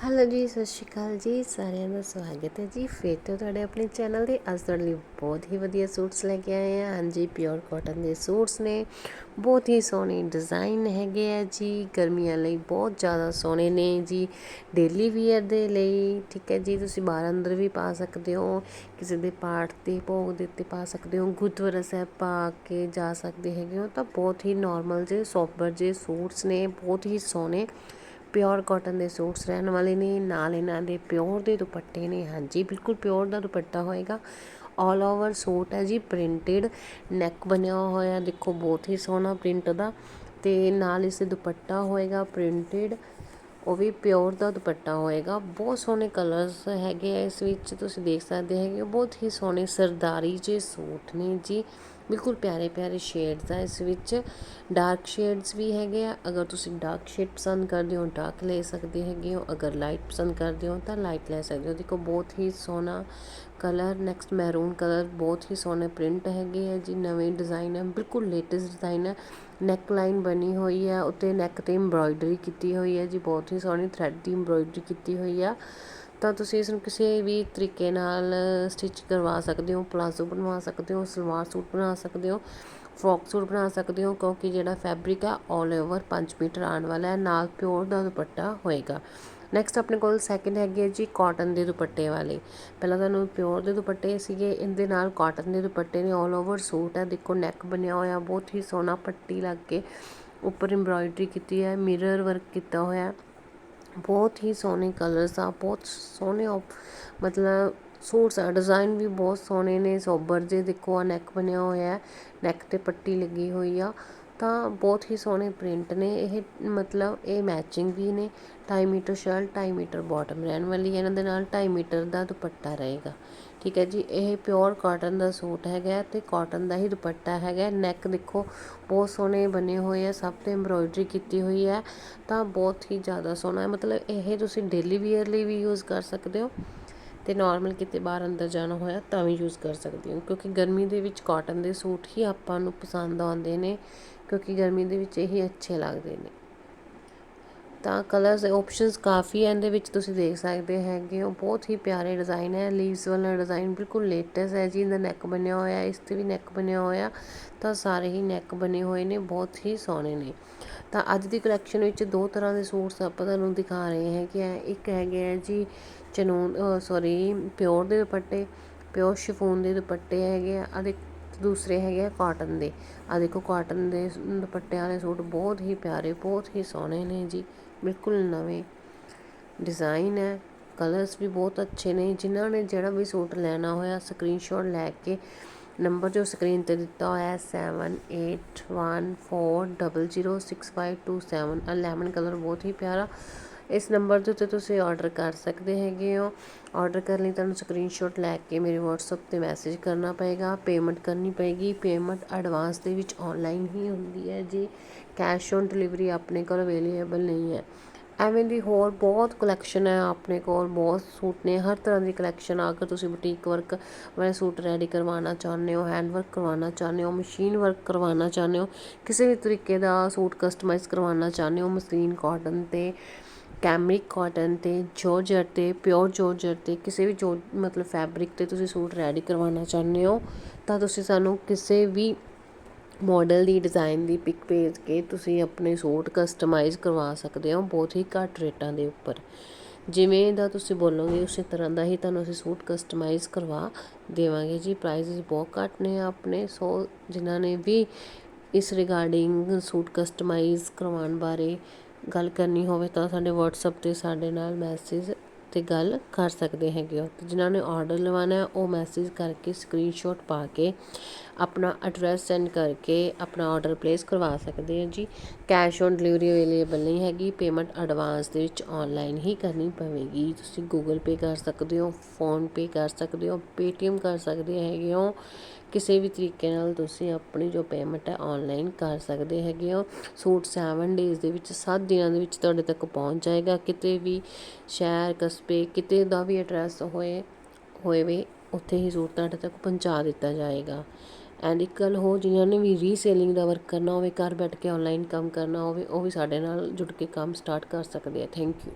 Hello ਜੀ, ਸਤਿ ਸ਼੍ਰੀ ਅਕਾਲ ਜੀ। ਸਾਰਿਆਂ ਦਾ ਸਵਾਗਤ ਹੈ ਜੀ। ਫਿਰ ਤੋਂ ਤੁਹਾਡੇ ਆਪਣੇ ਚੈਨਲ ਦੇ ਅੱਜ ਤੁਹਾਡੇ ਲਈ ਬਹੁਤ ਹੀ ਵਧੀਆ ਸੂਟਸ ਲੈ ਕੇ ਆਏ ਹਾਂ। ਹਾਂਜੀ ਪਿਓਰ ਕਾਟਨ ਦੇ ਸੂਟਸ ਨੇ। ਬਹੁਤ ਹੀ ਸੋਹਣੇ ਡਿਜ਼ਾਈਨ ਹੈਗੇ ਆ ਜੀ। ਗਰਮੀਆਂ ਲਈ ਬਹੁਤ ਜ਼ਿਆਦਾ ਸੋਹਣੇ ਨੇ ਜੀ। ਡੇਲੀ ਵੀਅਰ ਦੇ ਲਈ, ਠੀਕ ਹੈ ਜੀ। ਤੁਸੀਂ ਬਾਹਰ ਅੰਦਰ ਵੀ ਪਾ ਸਕਦੇ ਹੋ। ਕਿਸੇ ਦੇ ਪਾਠ ਤੇ, ਭੋਗ ਦੇ ਉੱਤੇ ਪਾ ਸਕਦੇ ਹੋ। ਗੁਰਦੁਆਰਾ ਸਾਹਿਬ ਪਾ ਕੇ ਜਾ ਸਕਦੇ ਹੈਗੇ ਹੋ। ਤਾਂ ਬਹੁਤ ਹੀ ਨਾਰਮਲ ਜੇ ਸੋਬਰ ਜੇ ਸੂਟਸ ਨੇ। ਬਹੁਤ ਹੀ ਸੋਹਣੇ ਪਿਓਰ ਕੋਟਨ ਦੇ ਸੂਟਸ ਰਹਿਣ ਵਾਲੇ ਨੇ, ਨਾਲ ਇਹਨਾਂ ਦੇ ਪਿਓਰ ਦੇ ਦੁਪੱਟੇ ਨੇ। ਹਾਂਜੀ, ਬਿਲਕੁਲ ਪਿਓਰ ਦਾ ਦੁਪੱਟਾ ਹੋਏਗਾ। ਆਲ ਓਵਰ ਸੂਟ ਹੈ ਜੀ ਪ੍ਰਿੰਟਡ ਨੈਕ ਬਣਿਆ ਹੋਇਆ। ਦੇਖੋ, ਬਹੁਤ ਹੀ ਸੋਹਣਾ ਪ੍ਰਿੰਟ ਦਾ। ਤੇ ਨਾਲ ਇਸ ਦੁਪੱਟਾ ਹੋਏਗਾ ਪ੍ਰਿੰਟਡ ਉਹ ਵੀ ਪਿਓਰ ਦਾ ਦੁਪੱਟਾ ਹੋਏਗਾ। ਬਹੁਤ ਸੋਹਣੇ ਕਲਰਸ ਹੈਗੇ ਆ ਇਸ ਵਿੱਚ। ਤੁਸੀਂ ਦੇਖ ਸਕਦੇ ਹੈਗੇ ਬਹੁਤ ਹੀ ਸੋਹਣੇ ਸਰਦਾਰੀ ਜੇ ਸੂਟ ਨੇ ਜੀ। ਬਿਲਕੁਲ ਪਿਆਰੇ ਪਿਆਰੇ ਸ਼ੇਡਸ ਆ, ਇਸ ਵਿੱਚ ਡਾਰਕ ਸ਼ੇਡਸ ਵੀ ਹੈਗੇ ਆ। ਅਗਰ ਤੁਸੀਂ ਡਾਰਕ ਸ਼ੇਡ ਪਸੰਦ ਕਰਦੇ ਹੋ ਡਾਰਕ ਲੈ ਸਕਦੇ ਹੈਗੇ ਹੋ। ਅਗਰ ਲਾਈਟ ਪਸੰਦ ਕਰਦੇ ਹੋ, ਤਾਂ ਲਾਈਟ ਲੈ ਸਕਦੇ ਹੋ। ਦੇਖੋ, ਬਹੁਤ ਹੀ ਸੋਹਣਾ ਕਲਰ ਨੈਕਸਟ ਮੈਰੂਨ ਕਲਰ ਬਹੁਤ ਹੀ ਸੋਹਣੇ ਪ੍ਰਿੰਟ ਹੈਗੇ ਆ ਜੀ। ਨਵੇਂ ਡਿਜ਼ਾਈਨ ਹੈ ਬਿਲਕੁਲ ਲੇਟੈਸਟ ਡਿਜ਼ਾਈਨ ਹੈ ਨੈਕ ਲਾਈਨ ਬਣੀ ਹੋਈ ਹੈ ਉੱਤੇ ਨੈਕ ਤੇ ਐਮਬ੍ਰਾਇਡਰੀ ਕੀਤੀ ਹੋਈ ਹੈ ਜੀ। ਬਹੁਤ ਹੀ ਸੋਹਣੀ ਥ੍ਰੈਡ ਦੀ ਐਮਬ੍ਰਾਇਡਰੀ ਕੀਤੀ ਹੋਈ ਆ। ਤਾਂ ਤੁਸੀਂ ਇਸ ਨੂੰ ਕਿਸੇ ਵੀ ਤਰੀਕੇ ਨਾਲ ਸਟਿਚ ਕਰਵਾ ਸਕਦੇ ਹੋ ਪਲਾਜ਼ੋ ਬਣਵਾ ਸਕਦੇ ਹੋ, ਸਲਵਾਰ ਸੂਟ ਬਣਾ ਸਕਦੇ ਹੋ ਫਰੋਕ ਸੂਟ ਬਣਾ ਸਕਦੇ ਹੋ, ਕਿਉਂਕਿ ਜਿਹੜਾ ਫੈਬਰਿਕ ਆ 올 ਓਵਰ 5 ਮੀਟਰ ਆਉਣ ਵਾਲਾ ਹੈ, ਨਾਲ ਪਿਓਰ ਦਾ ਦੁਪੱਟਾ ਹੋਏਗਾ। ਨੈਕਸਟ ਆਪਣੇ ਕੋਲ ਸੈਕਿੰਡ ਹੈਗੀ ਹੈ ਜੀ ਕਾਟਨ ਦੇ ਦੁਪੱਟੇ ਵਾਲੇ। ਪਹਿਲਾਂ ਤੁਹਾਨੂੰ ਪਿਓਰ ਦੇ ਦੁਪੱਟੇ ਸੀਗੇ, ਇਹਦੇ ਨਾਲ ਕਾਟਨ ਦੇ ਦੁਪੱਟੇ ਨੇ 올 ਓਵਰ ਸੂਟ ਹੈ, ਦੇਖੋ ਨੈਕ ਬਣਿਆ ਹੋਇਆ, ਬਹੁਤ ਹੀ ਸੋਹਣਾ ਪੱਟੀ ਲੱਗ ਕੇ ਉੱਪਰ ਐਮਬ੍ਰਾਇਡਰੀ ਕੀਤੀ ਹੈ ਮਿਰਰ ਵਰਕ ਕੀਤਾ ਹੋਇਆ। ਬਹੁਤ ਹੀ ਸੋਹਣੇ ਕਲਰਸ ਆ, ਬਹੁਤ ਸੋਹਣੇ ਮਤਲਬ ਸੂਟਸ ਆ ਡਿਜ਼ਾਇਨ ਵੀ ਬਹੁਤ ਸੋਹਣੇ ਨੇ, ਸੋਬਰ ਜੇ ਦੇਖੋ ਆ ਨੈਕ ਬਣਿਆ ਹੋਇਆ ਹੈ ਨੈਕ ਤੇ ਪੱਟੀ ਲੱਗੀ ਹੋਈ ਆ। ਤਾਂ ਬਹੁਤ ਹੀ ਸੋਹਣੇ ਪ੍ਰਿੰਟ ਨੇ, ਇਹ ਮਤਲਬ ਇਹ ਮੈਚਿੰਗ ਵੀ ਨੇ, ਢਾਈ ਮੀਟਰ ਸ਼ਰਟ, ਢਾਈ ਮੀਟਰ ਬਾਟਮ ਰਹਿਣ ਵਾਲੀ ਹੈ, ਇਹਨਾਂ ਦੇ ਨਾਲ ਢਾਈ ਮੀਟਰ ਦਾ ਦੁਪੱਟਾ ਰਹੇਗਾ। ਠੀਕ ਹੈ ਜੀ, ਇਹ ਪਿਓਰ ਕਾਟਨ ਦਾ ਸੂਟ ਹੈਗਾ ਤੇ ਕਾਟਨ ਦਾ ਹੀ ਦੁਪੱਟਾ ਹੈਗਾ ਨੈਕ ਦੇਖੋ, ਬਹੁਤ ਸੋਹਣੇ ਬਣੇ ਹੋਏ ਆ, ਸਭ ਤੇ ਐਮਬ੍ਰੋਇਡਰੀ ਕੀਤੀ ਹੋਈ ਹੈ, ਤਾਂ ਬਹੁਤ ਹੀ ਜ਼ਿਆਦਾ ਸੋਹਣਾ ਹੈ। ਮਤਲਬ ਇਹ ਤੁਸੀਂ ਡੇਲੀ ਵੇਅਰ ਲਈ ਵੀ ਯੂਜ਼ ਕਰ ਸਕਦੇ ਹੋ ਤੇ ਨਾਰਮਲ ਕਿਤੇ ਬਾਹਰ ਅੰਦਰ ਜਾਣਾ ਹੋਇਆ ਤਾਂ ਵੀ ਯੂਜ਼ ਕਰ ਸਕਦੇ ਹੋ, ਕਿਉਂਕਿ ਗਰਮੀ ਦੇ ਵਿੱਚ ਕਾਟਨ ਦੇ ਸੂਟ ਹੀ ਆਪਾਂ ਨੂੰ ਪਸੰਦ ਆਉਂਦੇ ਨੇ। ਕਿਉਂਕਿ ਗਰਮੀ ਦੇ ਵਿੱਚ ਇਹੀ ਅੱਛੇ ਲੱਗਦੇ ਨੇ। ਤਾਂ ਕਲਰਸ ਆਪਸ਼ਨਸ ਕਾਫੀ ਹੈ ਇਹਦੇ ਵਿੱਚ ਤੁਸੀਂ ਦੇਖ ਸਕਦੇ ਹੈਗੇ ਹੋ, ਬਹੁਤ ਹੀ ਪਿਆਰੇ ਡਿਜ਼ਾਈਨ ਹੈ ਲੀਵਸ ਵਾਲਾ ਡਿਜ਼ਾਈਨ ਬਿਲਕੁਲ ਲੇਟੈਸਟ ਹੈ ਜੀ, ਇਹਦਾ ਨੈਕ ਬਣਿਆ ਹੋਇਆ, ਇਸ ਤੇ ਵੀ ਨੈਕ ਬਣਿਆ ਹੋਇਆ, ਤਾਂ ਸਾਰੇ ਹੀ ਨੈਕ ਬਣੇ ਹੋਏ ਨੇ, ਬਹੁਤ ਹੀ ਸੋਹਣੇ ਨੇ। ਤਾਂ ਅੱਜ ਦੀ ਕਲੈਕਸ਼ਨ ਵਿੱਚ ਦੋ ਤਰ੍ਹਾਂ ਦੇ ਸੂਟਸ ਆਪਾਂ ਤੁਹਾਨੂੰ ਦਿਖਾ ਰਹੇ ਹਾਂ। ਕਿ ਇੱਕ ਹੈਗੇ ਹੈ ਜੀ ਚਨੂਨ ਸੌਰੀ ਪਿਓਰ ਦੇ ਦੁਪੱਟੇ ਪਿਓਰ ਸ਼ਿਫੋਨ ਦੇ ਦੁਪੱਟੇ ਹੈਗੇ ਆ ਅਤੇ ਦੂਸਰੇ ਹੈਗੇ ਆ ਕਾਟਨ ਦੇ। ਆ ਦੇਖੋ ਕਾਟਨ ਦੇ ਦੁਪੱਟਿਆਂ ਵਾਲੇ ਸੂਟ ਬਹੁਤ ਹੀ ਪਿਆਰੇ, ਬਹੁਤ ਹੀ ਸੋਹਣੇ ਨੇ ਜੀ। ਬਿਲਕੁਲ ਨਵੇਂ ਡਿਜ਼ਾਈਨ ਹੈ। ਕਲਰਸ ਵੀ ਬਹੁਤ ਅੱਛੇ ਨੇ। ਜਿਨ੍ਹਾਂ ਨੇ ਜਿਹੜਾ ਵੀ ਸੂਟ ਲੈਣਾ ਹੋਇਆ ਸਕਰੀਨਸ਼ਾਟ ਲੈ ਕੇ ਨੰਬਰ ਜੋ ਸਕਰੀਨ ਤੇ ਦਿੱਤਾ ਹੋਇਆ ਹੈ 7814006527 ਆ ਲੈਮਨ ਕਲਰ ਬਹੁਤ ਹੀ ਪਿਆਰਾ। ਇਸ ਨੰਬਰ ਦੇ ਉੱਤੇ ਤੁਸੀਂ ਔਡਰ ਕਰ ਸਕਦੇ ਹੈਗੇ ਹੋ। ਔਡਰ ਕਰਨ ਲਈ ਤੁਹਾਨੂੰ ਸਕਰੀਨਸ਼ਾਟ ਲੈ ਕੇ ਮੇਰੇ WhatsApp ਤੇ ਮੈਸੇਜ ਕਰਨਾ ਪਏਗਾ। ਪੇਮੈਂਟ ਕਰਨੀ ਪਏਗੀ। ਪੇਮੈਂਟ ਐਡਵਾਂਸ ਦੇ ਵਿੱਚ ਆਨਲਾਈਨ ਹੀ ਹੁੰਦੀ ਹੈ ਜੀ। ਕੈਸ਼ ਔਨ ਡਿਲੀਵਰੀ ਆਪਣੇ ਕੋਲ ਅਵੇਲੇਬਲ ਨਹੀਂ ਹੈ। ਐਵੇਂ ਦੀ ਹੋਰ ਬਹੁਤ ਕਲੈਕਸ਼ਨ ਹੈ ਆਪਣੇ ਕੋਲ, ਬਹੁਤ ਸੂਟ ਨੇ। ਹਰ ਤਰ੍ਹਾਂ ਦੀ ਕਲੈਕਸ਼ਨ ਆ ਕੇ ਤੁਸੀਂ ਬੁਟੀਕ ਵਰਕ ਵਾਲੇ ਸੂਟ ਰੈਡੀ ਕਰਵਾਉਣਾ ਚਾਹੁੰਦੇ ਹੋ ਹੈਂਡ ਵਰਕ ਕਰਵਾਉਣਾ ਚਾਹੁੰਦੇ ਹੋ ਮਸ਼ੀਨ ਵਰਕ ਕਰਵਾਉਣਾ ਚਾਹੁੰਦੇ ਹੋ, ਕਿਸੇ ਵੀ ਤਰੀਕੇ ਦਾ ਸੂਟ ਕਸਟਮਾਈਜ਼ ਕਰਵਾਉਣਾ ਚਾਹੁੰਦੇ ਹੋ ਮਸਲੀਨ ਕਾਟਨ ਤੇ ਕੈਮਰਿਕ ਕੋਟਨ ਤੇ ਜੋਰਜਟ ਤੇ, ਪਿਓਰ ਜੋਰਜਟ ਤੇ, ਕਿਸੇ ਵੀ ਜੋ ਮਤਲਬ ਫੈਬਰਿਕ ਤੇ ਤੁਸੀਂ ਸੂਟ ਰੈਡੀ ਕਰਵਾਉਣਾ ਚਾਹੁੰਦੇ ਹੋ, ਤਾਂ ਤੁਸੀਂ ਸਾਨੂੰ ਕਿਸੇ ਵੀ ਮੋਡਲ ਦੀ ਡਿਜ਼ਾਇਨ ਦੀ ਪਿਕ ਭੇਜ ਕੇ ਤੁਸੀਂ ਆਪਣੇ ਸੂਟ ਕਸਟਮਾਈਜ਼ ਕਰਵਾ ਸਕਦੇ ਹੋ ਬਹੁਤ ਹੀ ਘੱਟ ਰੇਟਾਂ ਦੇ ਉੱਪਰ। ਜਿਵੇਂ ਦਾ ਤੁਸੀਂ ਬੋਲੋਗੇ ਉਸੇ ਤਰ੍ਹਾਂ ਦਾ ਹੀ ਤੁਹਾਨੂੰ ਅਸੀਂ ਸੂਟ ਕਸਟਮਾਈਜ਼ ਕਰਵਾ ਦੇਵਾਂਗੇ ਜੀ। ਪ੍ਰਾਈਸਿਸ ਬਹੁਤ ਘੱਟ ਨੇ ਆਪਣੇ, ਸੋ ਜਿਨ੍ਹਾਂ ਨੇ ਵੀ ਇਸ ਰਿਗਾਰਡਿੰਗ ਸੂਟ ਕਸਟਮਾਈਜ਼ ਕਰਵਾਉਣ ਬਾਰੇ ਗੱਲ ਕਰਨੀ ਹੋਵੇ ਤਾਂ ਸਾਡੇ ਵਟਸਐਪ ਤੇ ਸਾਡੇ ਨਾਲ ਮੈਸੇਜ ਤੇ ਗੱਲ ਕਰ ਸਕਦੇ ਹੈਗੇ ਹੋ। ਅਤੇ ਜਿਨ੍ਹਾਂ ਨੇ ਔਡਰ ਲਵਾਣਾ ਉਹ ਮੈਸੇਜ ਕਰਕੇ ਸਕਰੀਨਸ਼ੋਟ ਪਾ ਕੇ ਆਪਣਾ ਐਡਰੈਸ ਸੈਂਡ ਕਰਕੇ ਆਪਣਾ ਔਡਰ ਪਲੇਸ ਕਰਵਾ ਸਕਦੇ ਹੋ ਜੀ। ਕੈਸ਼ ਔਨ ਡਿਲੀਵਰੀ ਅਵੇਲੇਬਲ ਨਹੀਂ ਹੈਗੀ ਪੇਮੈਂਟ ਐਡਵਾਂਸ ਦੇ ਵਿੱਚ ਔਨਲਾਈਨ ਹੀ ਕਰਨੀ ਪਵੇਗੀ। ਤੁਸੀਂ ਗੂਗਲ ਪੇ ਕਰ ਸਕਦੇ ਹੋ ਫੋਨ ਪੇ ਕਰ ਸਕਦੇ ਹੋ ਪੇਟੀਐਮ ਕਰ ਸਕਦੇ ਹੈਗੇ ਹੋ। ਕਿਸੇ ਵੀ ਤਰੀਕੇ ਨਾਲ ਤੁਸੀਂ ਆਪਣੀ ਜੋ ਪੇਮੈਂਟ ਹੈ ਔਨਲਾਈਨ ਕਰ ਸਕਦੇ ਹੈਗੇ ਹੋ। ਸੂਟ ਸੈਵਨ ਡੇਜ਼ ਦੇ ਵਿੱਚ, ਸੱਤ ਦਿਨਾਂ ਦੇ ਵਿੱਚ ਤੁਹਾਡੇ ਤੱਕ ਪਹੁੰਚ ਜਾਏਗਾ। ਕਿਤੇ ਵੀ ਸ਼ਹਿਰ, ਕਸਬੇ, ਕਿਤੇ ਦਾ ਵੀ ਐਡਰੈਸ ਹੋਏ ਹੋਏ ਵੀ ਉੱਥੇ ਹੀ ਸੂਟ ਤੁਹਾਡੇ ਤੱਕ ਪਹੁੰਚਾ ਦਿੱਤਾ ਜਾਏਗਾ। ਐਂਡ ਇੱਕ ਗੱਲ ਹੋ ਜਿਨ੍ਹਾਂ ਨੇ ਵੀ ਰੀਸੇਲਿੰਗ ਦਾ ਵਰਕ ਕਰਨਾ ਹੋਵੇ, ਘਰ ਬੈਠ ਕੇ ਆਨਲਾਈਨ ਕੰਮ ਕਰਨਾ ਹੋਵੇ, ਉਹ ਵੀ ਸਾਡੇ ਨਾਲ ਜੁੜ ਕੇ ਕੰਮ ਸਟਾਰਟ ਕਰ ਸਕਦੇ ਆ। Thank you